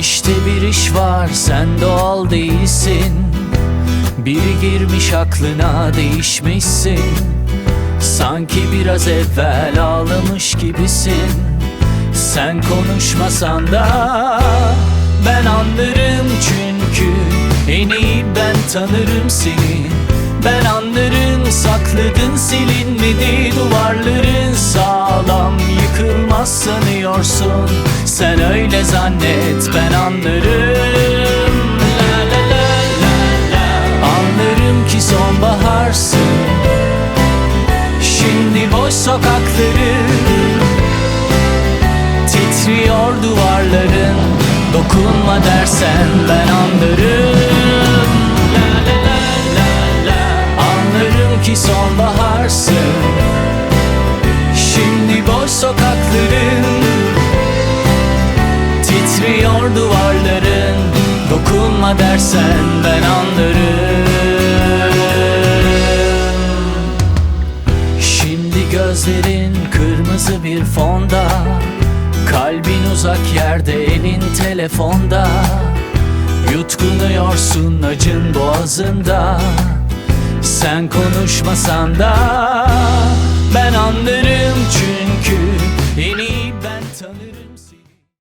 İşte bir iş var sen doğal değilsin. Biri girmiş aklına değişmişsin. Sanki biraz evvel ağlamış gibisin. Sen konuşmasan da ben anlarım çünkü. En iyi ben tanırım seni. Ben anlarım sakladın silinmedi sağlam yıkılmaz sanıyorsun? Sen öyle zannet ben anlarım. La la la la la. Anlarım ki sonbaharsın. Şimdi boş sokakları Titriyor duvarların. Dokunma dersen ben anlarım. La la la la la. Anlarım ki sonbaharsın Titriyor duvarların. Dokunma dersen ben anlarım. Şimdi gözlerin kırmızı bir fonda. Kalbin uzak yerde elin telefonda. Yutkunuyorsun acın boğazında. Sen konuşmasan da